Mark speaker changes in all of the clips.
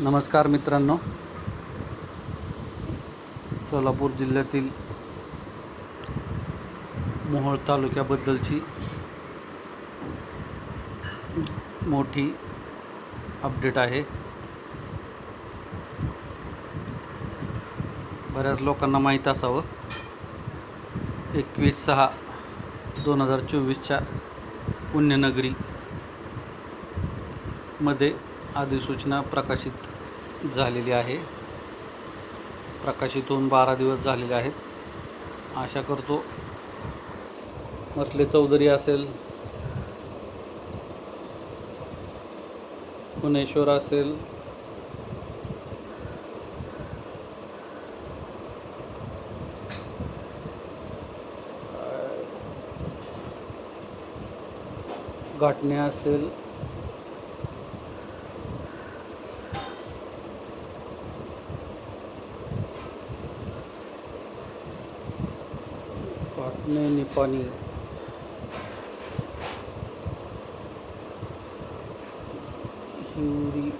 Speaker 1: नमस्कार मित्रांनो. सोलापूर जिल्ह्यातील मोहोळ तालुक्याबद्दलची मोठी अपडेट आहे. बऱ्याच लोकांना माहीत असावं. एकवीस सहा दोन हजार चोवीसच्या पुण्यनगरीमध्ये अधिसूचना प्रकाशित झालेली आहे. प्रकाशित होऊन बारा दिवस झालेले आहेत. आशा करतो मथले चौधरी असेल पुणेश्वर असेल घाटणे असेल घाटणे निपाणी हिवरी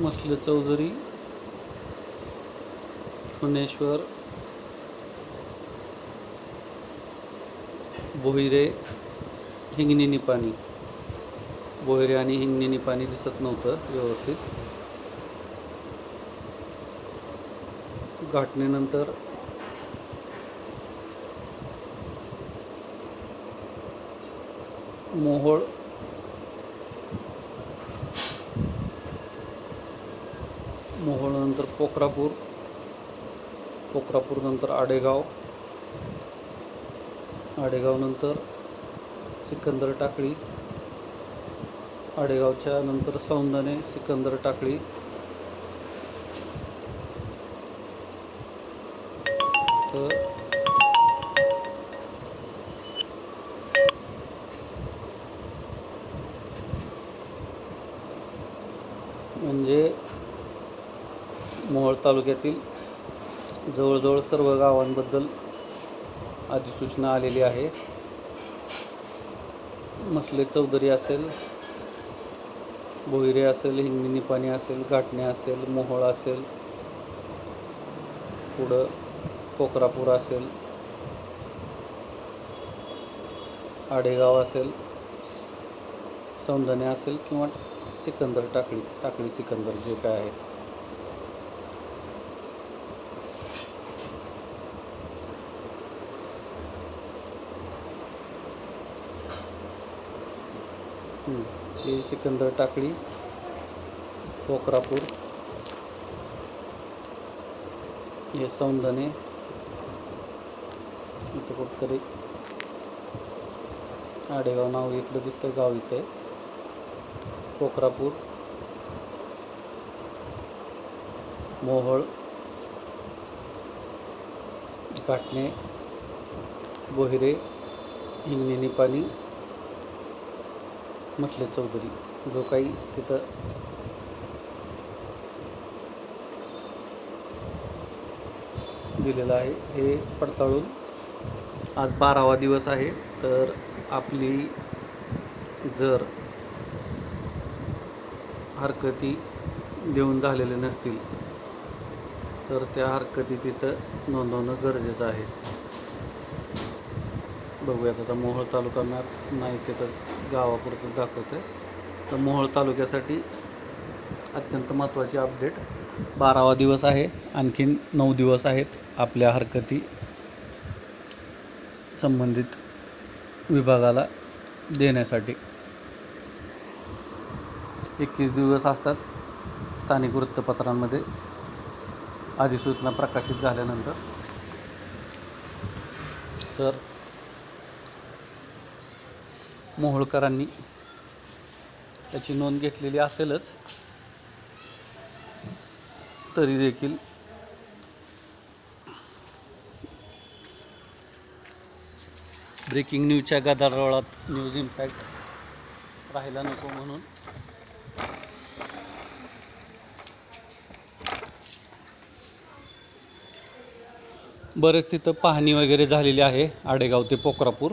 Speaker 1: मसले चौधरी पुणेश्वर. बोहिरे हिंगणीनी पाणी. बोहिरे आणि हिंगणीनी पाणी दिसत नव्हतं व्यवस्थित. घाटणीनंतर मोहोळ मोहोळ नंतर पोखरापूर पोखरापूर नंतर आडेगाव आडेगावनंतर सिकंदर टाकळी आडेगावच्या नंतर सौंदणे सिकंदर टाकळी. तर म्हणजे मोहोळ तालुक्यातील जवळजवळ सर्व गावांबद्दल अधिसूचना आलेली आहे. मसले चौधरी असेल भोईरे असेल हिंगणी निपाणी असेल घाटणे असेल मोहोळ असेल पुढं कोकरापूर असेल आडेगाव असेल सौंदणे असेल किंवा सिकंदर टाकळी टाकळी सिकंदर जे काय आहे. हे सिकंदर टाकळी पोखरापूर हे सौंदणे. इथं कुठतरी आडेगाव नाव इकडं दिसतंय गाव इथे. कोकरापूर. मोहळ. काटणे बोहिरे. हिंगणी निपाणी म्हटले चौधरी जो काही तिथं दिलेलं आहे हे पडताळून आज बारावा दिवस आहे. तर आपली जर हरकती देऊन झालेले नसतील तर त्या हरकती तिथं नोंदवणं गरजेचं आहे. बघूयात आता मोहोळ तालुका मॅप नाही तिथंच गावापुरतं दाखवतं आहे तर मोहोळ तालुक्यासाठी अत्यंत महत्त्वाची अपडेट बारावा दिवस आहे आणखीन नऊ दिवस आहेत आपल्या हरकती संबंधित विभागाला देण्यासाठी. एकवीस दिवस असतात स्थानिक वृत्तपत्रांमध्ये. अधिसूचना प्रकाशित झाल्यानंतर. तर मोहोळकरांनी त्याची नोंद घेतलेली असेलच. तरी देखील ब्रेकिंग न्यूजच्या गदारोळात न्यूज इम्पॅक्ट राहायला नको म्हणून. बरेच तिथं पाहणी वगैरे झालेली आहे आडेगाव ते पोखरापूर.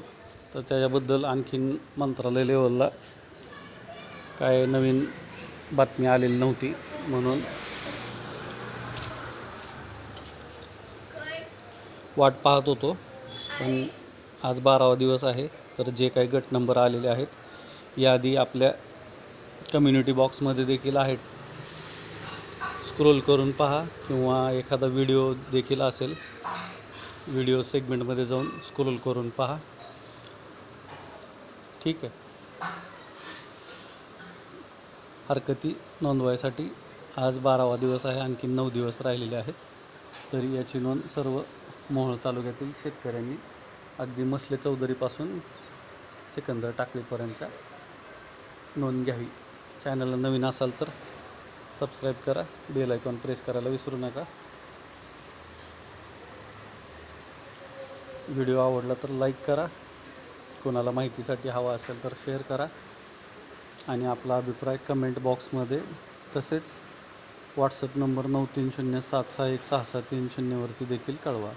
Speaker 1: तर त्याच्याबद्दल आणखीन मंत्रालय लेवलला काय नवीन बातमी आलेली नव्हती म्हणून वाट पाहत होतो. पण आज बारावा दिवस आहे तर जे काही गट नंबर आलेले आहेत यादी आपल्या कम्युनिटी बॉक्समध्ये देखील आहेत. स्क्रोल करून पहा किंवा एखादा व्हिडिओ देखील असेल व्हिडिओ सेगमेंटमध्ये जाऊन स्क्रोल करून पहा. ठीक आहे. हरकती नोंदवायसाठी आज बारावा दिवस आहे आणखी नऊ दिवस राहिलेले आहेत. तरी याची नोंद सर्व मोहोळ तालुक्यातील शेतकऱ्यांनी अगदी मसले चौधरीपासून सिकंदर टाकळीपर्यंतच्या नोंद घ्यावी. चॅनलला नवीन असाल तर सबस्क्राईब करा बेल आयकॉन प्रेस करायला विसरू नका. व्हिडिओ आवडला तर लाईक करा कोणाला माहितीसाठी हवा असेल तर शेअर करा. आणि आपला अभिप्राय कमेंट बॉक्समध्ये तसेच व्हॉट्सअप नंबर नऊ तीन शून्य सात सहा एक सहा सहा तीन शून्यवरती देखील कळवा.